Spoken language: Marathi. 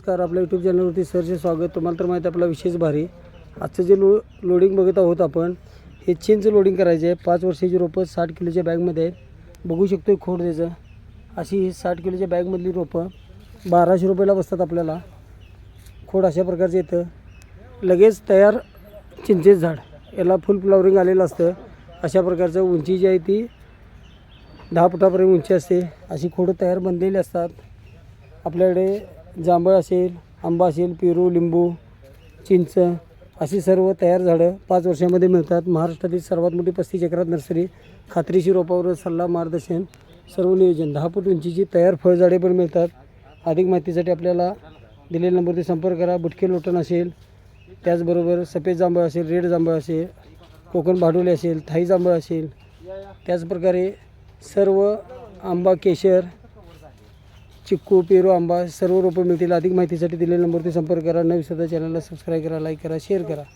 नमस्कार आपल्या यूट्यूब चॅनलवरती सरचे स्वागत. तुम्हाला तर माहिती आहे आपला विशेष भारी. आजचं जे लो लोडिंग बघत आहोत आपण हे चीनचं लोडिंग करायचे आहे. पाच वर्षाची रोपं साठ किलोच्या बॅगमध्ये आहेत. बघू शकतो खोड त्याचं. अशी ही साठ किलोच्या बॅगमधली रोपं बाराशे रुपयाला बसतात आपल्याला. खोड अशा प्रकारचं येतं. लगेच तयार चिंचेचं झाड. याला फुल फ्लॉवरिंग आलेलं असतं. अशा प्रकारचं उंची जी आहे ती दहा फुटापर्यंत उंची असते. अशी खोडं तयार बनलेली असतात. आपल्याकडे जांभळ असेल आंबा असेल पेरू लिंबू चिंच अशी सर्व तयार झाडं पाच वर्षामध्ये मिळतात. महाराष्ट्रातील सर्वात मोठी पस्तीस एकरात नर्सरी खात्रीशी रोपावर सल्ला मार्गदर्शन सर्व नियोजन. दहा फूट उंचीची तयार फळझाडे पण मिळतात. अधिक माहितीसाठी आपल्याला दिलेल्या नंबरवरती संपर्क करा. बुटके लोटण असेल त्याचबरोबर सफेद जांभळ असेल रेड जांभळ असेल कोकण भाडोली असेल थाई जांभळ असेल त्याचप्रकारे सर्व आंबा केशर चिक्कू पेरू आंबा सर्व रोपं मिळतील. अधिक माहितीसाठी दिलेल्या नंबरवरती संपर्क करा. न विसरता चॅनलला सबस्क्राईब करा लाईक करा शेअर करा.